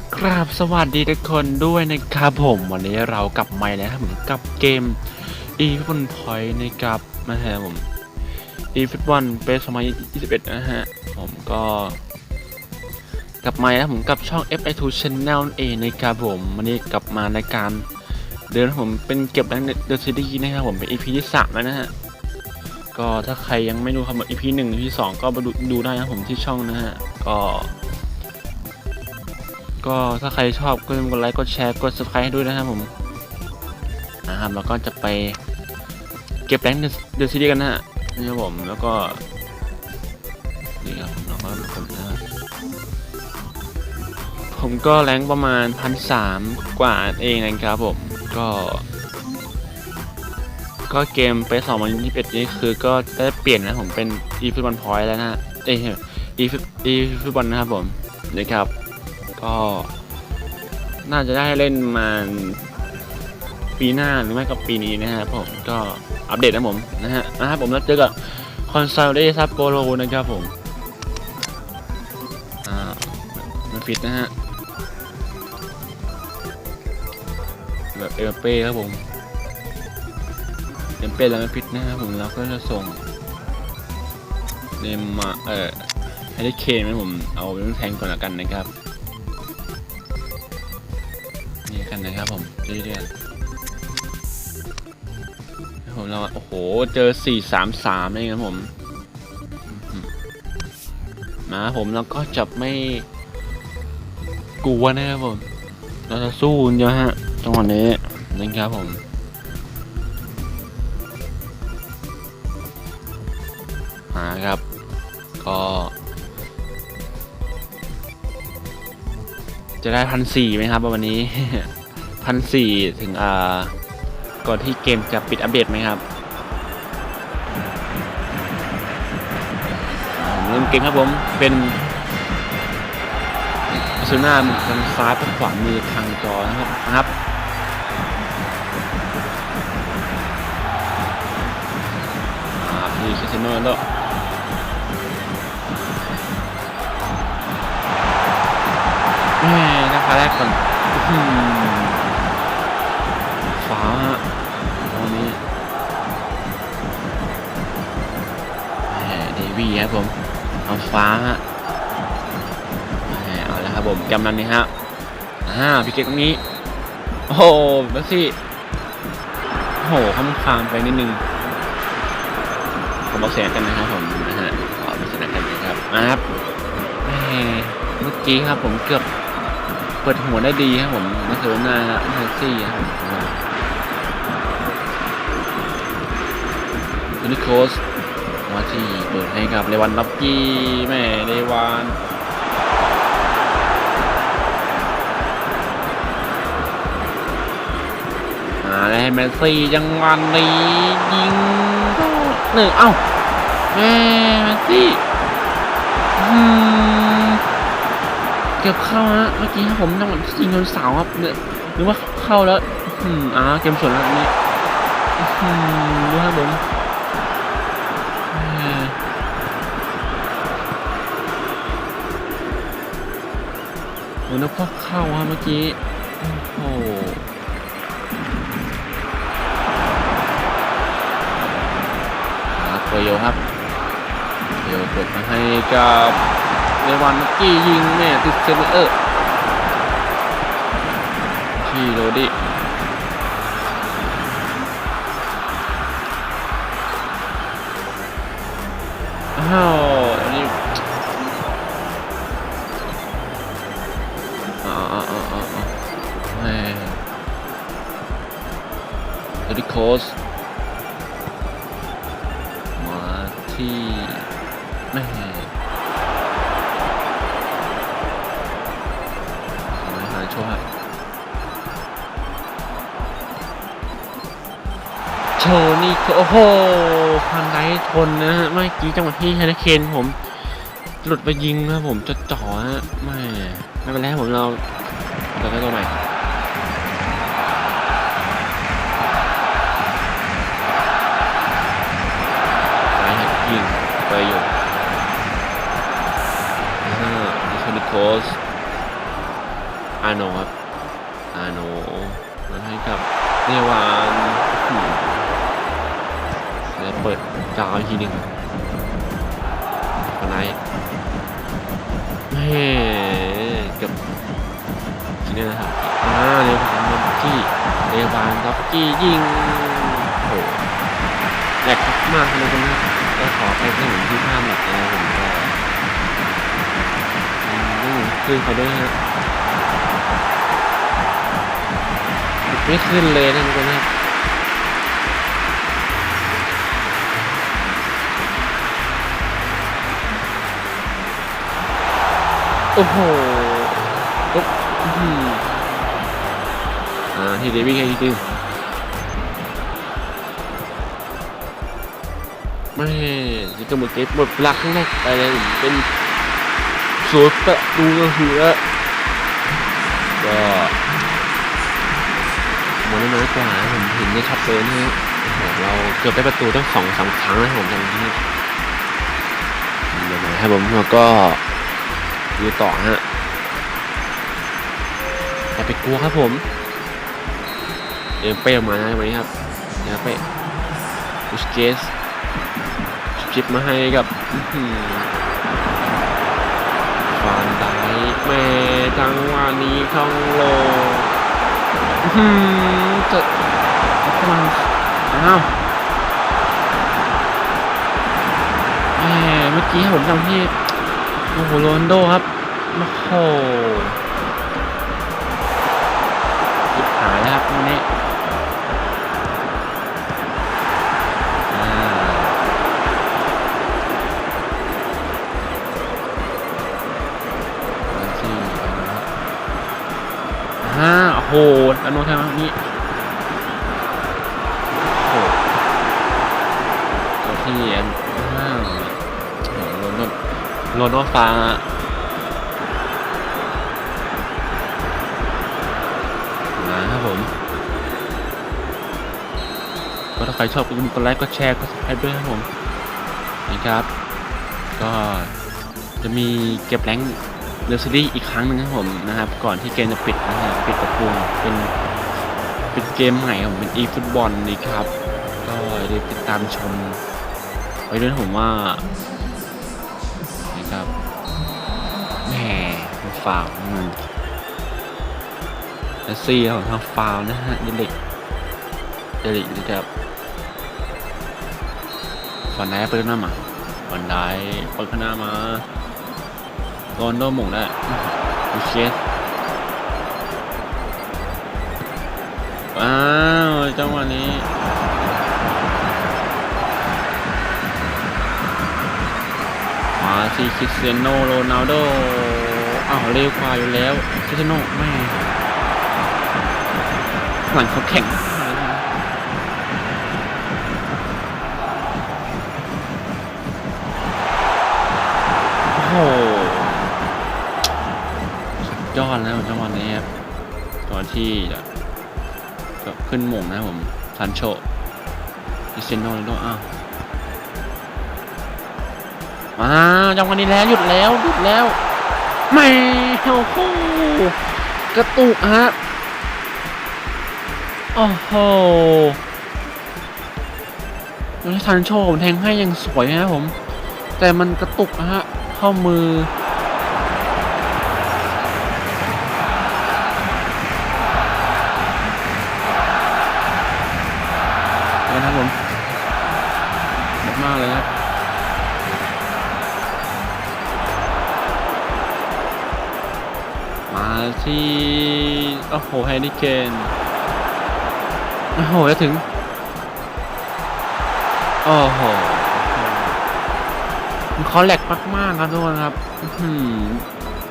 กราบสวัสดีทุกคนด้วยนะครับผมวันนี้เรากลับมาแล้วครับผมกับเกม e f o o t Point นะครับนะฮะผม e f o o t b a l ปี2021 นะฮะ ผมก็กลับมาแล้วผมกับช่อง FI2 Channel นั่นเองนะครับผมวันนี้กลับมาในการเดินผมเป็นเก็บแรงเดอะซีรีส์นะครับผมเป็น EP ที่3แล้วนะฮะ ก็ถ้าใครยังไม่ดูครับ EP 1 EP 2ก็มาดูดูได้นะผมที่ช่องนะฮะก็ ก็ถ้าใครชอบก็อย่าลืมกดไลค์กดแชร์กด subscribe ให้ด้วยนะครับผมนะครับแล้วก็จะไปเก็บแรงเดอะซีรีส์กันนะฮะนี่ครับผมแล้วก็นี่ครับแล้วก็ผมนะผมก็แรงประมาณพันสามกว่าเองนะครับผมก็ ก็เกมไปสองพันยี่สิบเอ็ดนี่คือก็ได้เปลี่ยนนะผมเป็น e f o o t b a l point แล้วนะเอ้ย e f e f o o t b a l นะครับผมนะครับ ก็น่าจะได้เล่นมาปีหน้าหรือไม่ก็ปีนี้นะฮะผมก็อัปเดตนะผมนะฮะนะครับผมแล้วเจอกับคอนซาเดซับโปโลนะครับผมอ่ามันฟิตนะฮะแบบเอเป้ครับผมเอเป้แล้วไม่ฟิตนะครับผมแล้วก็จะส่งเนมมาเอ่อให้ได้เคนไหมผมเอาเป็นแทงก่อนละกันนะครับ กันนะครับผมเรื่อยๆผมเราโอ้โห เจอ 4 3 3เลยครับผมอื้อหือมาผมแล้วก็จะไม่กลัวนะครับผม เราจะสู้เยอะฮะจังหวะนี้นะครับผมหาครับ ก็จะได้พันสี่ไหมครับวันนี้ พันสี่ถึงอ่าก่อนที่เกมจะปิดอัปเดตไหมครับผมเริ่มเกมครับผม เป็นซูน่าทางซ้ายทางขวามือทางจอนะครับนะครับอ่าพี่คริสเตียโนโรนัลโดแม่นะคะแรกก่อน วีครับผมเอาฟ้าฮะเอาแล้วครับผมกำลังนี้ฮะอ่าพี่เก๊กตรงนี้ โอ้โหแบ็คซี่โอ้โหข้ามคามไปนิดนึงผมบอกเสียงกันนะครับผมนะฮะขอบอกเสียงกันนะครับมาครับเมื่อกี้ครับผมเกือบเปิดหัวได้ดีครับผมมาเซอร์นาเฮอร์ซี่ครับผมยูนิโคส มาที่เปิดให้กับเลวันล็อกกี้แม่เลวันมาแล้วให้แมสซี่จังหวันนี้ยิงหนึ่งเอ้าแม่แมสซี่เกือบเข้าฮะเมื่อกี้ครับผมจังหวะยิงโดนเสาครับเนี่ยหรือว่าเข้าแล้ว อืมอ่าเกมสวนแล้วนี่อืมดูครับผม โอ้นึกว่าเข้าฮะเมื่อกี้ โอ้โหครับโปโยครับโปรโยกดมาให้กับเลวันเมื่อกี้ยิงแม่ติดเซนเออร์ที่โรดี้ ชว์นี่โอ้โหพันไดทนนะฮะเมื่อกี้จังหวะที่ฮานาเคนผม หลุดไปยิงนะผมจะจ่อฮะไม่ไม่เป็นไรผมเราเราได้ตัวใหม่ ดาวอีกทีหนึ่งคนไหนแม่กับทีนี้นะครับอ่าเรวานด็อกกี้เรวานด็อกกี้ยิงโอ้โหแหลกมากเลยคนนี้ก็ขอไปแค่หนึ่งที่ห้าแมตช์นะครับผมก็อืมต้องขึ้นเขาด้วยฮะไม่ขึ้นเลยนะทุกคนนะครับ โอ้โหปุ๊บอื้อหืออ่าที่เดวิดแค่ทีนึงไม่จิกกระมุดเก็บหมดเวลาข้างแรกไปเลยเป็นศูนย์ประตูก็คือแล้วก็โมน้น้อยกว่าผมเห็นได้ชัดเลยนะฮะเราเกือบได้ประตูตั้งสองสามครั้งแล้วผมจำที่เดี๋ยวนะครับผมแล้วก็ ดูต่อฮะอย่าไปกลัวครับผมเอ็มเป้ออกมานะวันนี้ครับเอ็มเป้บุสเกสชิปมาให้กับฟานไดแม่จังหวะนี้ช่องโลจะกำลังอ้าวแหมเมื่อกี้ผมจำที่ โอ้โหโรนโดครับ โอ้โหจิบหายแล้วครับวันนี้ รนโดฟ้านะครับผม ก็ถ้าใครชอบก็อย่าลืมกดไลค์กดแชร์กด subscribe ด้วยครับผมนะครับ ก็จะมีเก็บแรงเดลซีรีส์อีกครั้งหนึ่งครับผมนะครับ ก่อนที่เกมจะปิดนะฮะปิดประตูเป็นเป็นเกมใหม่ของผมเป็น e ฟุตบอลนี่ครับ ก็อย่าลืมติดตามชมไว้ด้วยผมว่า ฟาวล์อืมและซีของทางฟาวนะฮะเดลิกเดลิกนะครับฝันได้เปิดหน้ามาฝันได้เปิดหน้ามาโรนโดนหม่งได้ดูเชสว้าวจังหวะนี้มาที่คริสเตียโนโรนัลโด เร็วกว่าอยู่แล้วคริสเตียโนแม่หลังเขาแข่งโอ้โหยอดแล้วจังหวะนี้ครับก่อนที่จะขึ้นหม่งนะผมซันโชดิเซนโนโนอ้าวมาจังหวะนี้แล้วหยุดแล้วหยุดแล้ว ไม่โอ้โหกระตุกฮะโอ้โหแล้วซันโชผมแทงให้ยังสวยนะครับผม แต่มันกระตุกนะฮะ เข้ามือ มาที่ โอ้โหแฮร์รี่เกนโอ้โหจะถึง โอ้โหมันเขาแหลกมากๆครับทุกคนครับ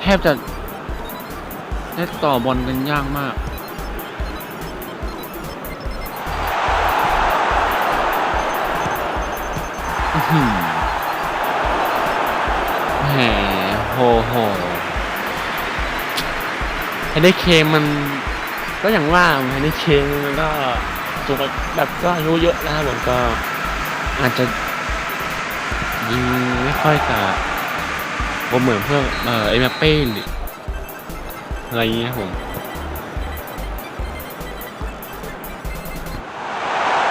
แทบจะได้ต่อบอลกันยากมากอื้อหือแหมโหโห ไฮเดเคมมันก็อย่างว่าไฮเดเคมมันก็ตัวแบบก็อายุเยอะแล้วผมก็อาจจะยิงไม่ค่อยกับผมเหมือนเพื่อเอ่อเอ็มเป้หรืออะไรเงี้ยผม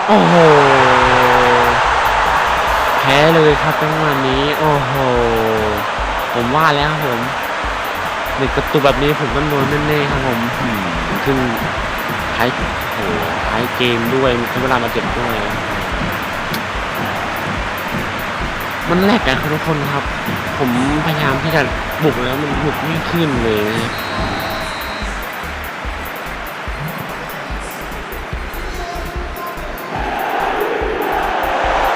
โอ้โห แพ้เลยครับจังหวะนี้ โอ้โห ผมว่าแล้วครับผม เด็กกระตุกแบบนี้ผมต้องโดนแน่ๆครับผมอืมซึ่งท้ายโอ้โหท้ายเกมด้วยมีเวลามาเจ็บด้วย มันแลกกันครับทุกคนครับ ผมพยายามที่จะบุกแล้วมันบุกไม่ขึ้นเลยนะ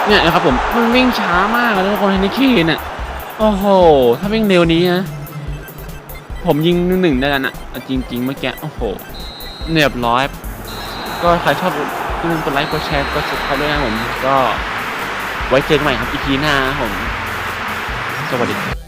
เนี่ยนะครับผมมันวิ่งช้ามากเลยทุกคนเฮนนิคีเนี่ยโอ้โห ถ้าวิ่งเร็วนี้นะ ผมยิงหนึ่งหนึ่งได้แล้วนะจริงจริง ๆ เมื่อกี้โอ้โหเรียบร้อย ก็ใครชอบอย่าลืมกดไลค์กดแชร์กดซับสไครด้วยนะผมก็ไว้เจอกันใหม่ครับอีพีหน้าผม สวัสดีครับ